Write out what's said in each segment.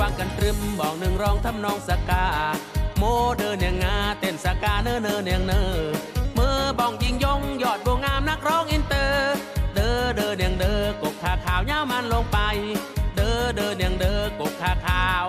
ฟังกันตรึมบอกหนึ่งร้องทำนองสกา โมเดินอย่างงาเต้นสกาเนอเนอเนียงเนอเมื่อบ้องยิงยงยอดบัวงามนักร้องอินเตอร์ เดอเด้อเนียงเดอกกขาขาวยามันลงไป เดอเด้อเนียงเดอกกขาขาว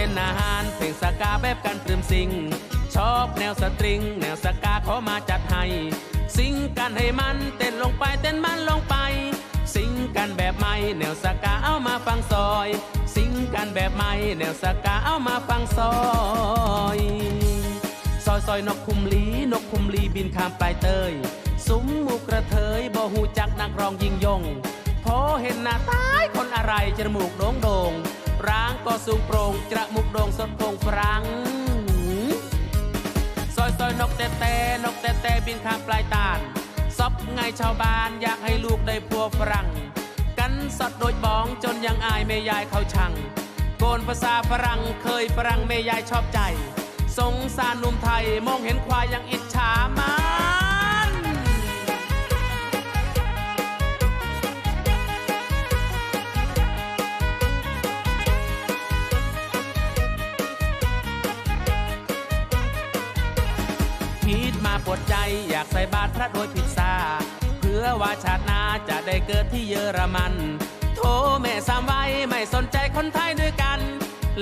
ต้นอาหารเพลงสกาแบบกันตรึมสิง ชอบแนวสตริง แนวสกาขอมาจัดให้ สิงกันให้มันเต้นลงไปเต้นมันลงไป สิงกันแบบใหม่แนวสกาเอามาฟังซอย สิงกันแบบใหม่แนวสกาเอามาฟังซอยซอยซอยนกคุมลีนกคุมลีบินข้ามปลายเตยซุ้มหมูกระเทยบ่หูจักนักร้องยิงยงพอเห็นหน้าตายคนอะไรจมูกโด่งโด่ง ร่างก็สูงโปร่งจมูกโด่งสดพงฟรังซอยซอยนกแต่แต่นกแต่แต่บินข้ามปลายตาลซอบไงชาวบ้านอยากให้ลูกได้พัวฝรั่ง กันสดโดยบ้องจนยังอายแม่ยายเขาชัง โกนภาษาฝรั่งเคยฝรั่งแม่ยายชอบใจ สงสารหนุ่มไทยมองเห็นควายยังอิจฉามา วดใจอยากใส่บาตรพระโดยผิดซาเพื่อว่าชาตินาจะได้เกิดที่เยอรมัน โทแม่สามไว้ไม่สนใจคนไทยด้วยกัน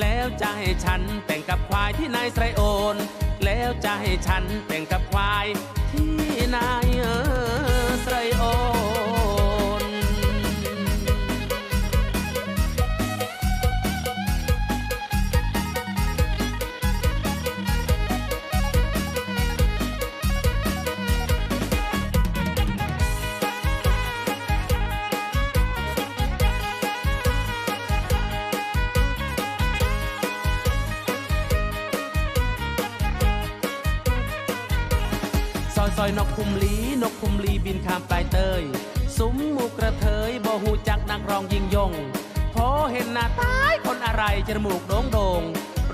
แล้วจะให้ฉันแต่งกับควายที่นายไทรโอน แล้วจะให้ฉันแต่งกับควายที่นายเออ อยซอยนกคุมลีนกคุมลีบินข้ามปลายเตยซุ้มหมูกระเทยบ่หูจักนักร้องยิงยงพอเห็นหน้าตายคนอะไรจมูกโด่งโด่ง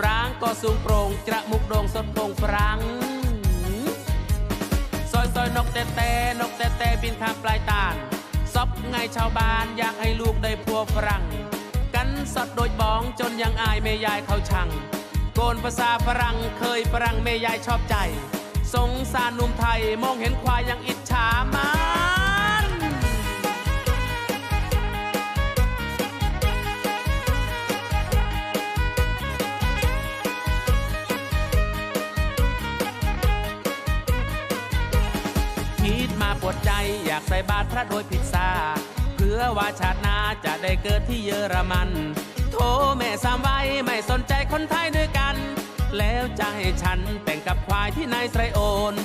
ร่างก็สูงโปร่งจะมูกโด่งสดโพงฟรังซอยซอยนกแต่แต่นกแต่แต่บินข้ามปลายตาลซบไงชาวบ้านอยากให้ลูกได้พัวฝรั่งกันสดโดยบ้องจนยังอายแม่ยายเขาชังโกนภาษาฝรั่งเคยฝรั่งแม่ยายชอบใจ สงสารหนุ่มไทยมองเห็นควายยังอิจฉามันคิดมาปวดใจอยากใส่บาตรพระโดยผิดซาเพื่อว่าชาติหนาจะได้เกิดที่เยอรมัน จคนไทยด้วยกันแล้วจะให้ฉันแต่งกับควายที่นายไตรโอน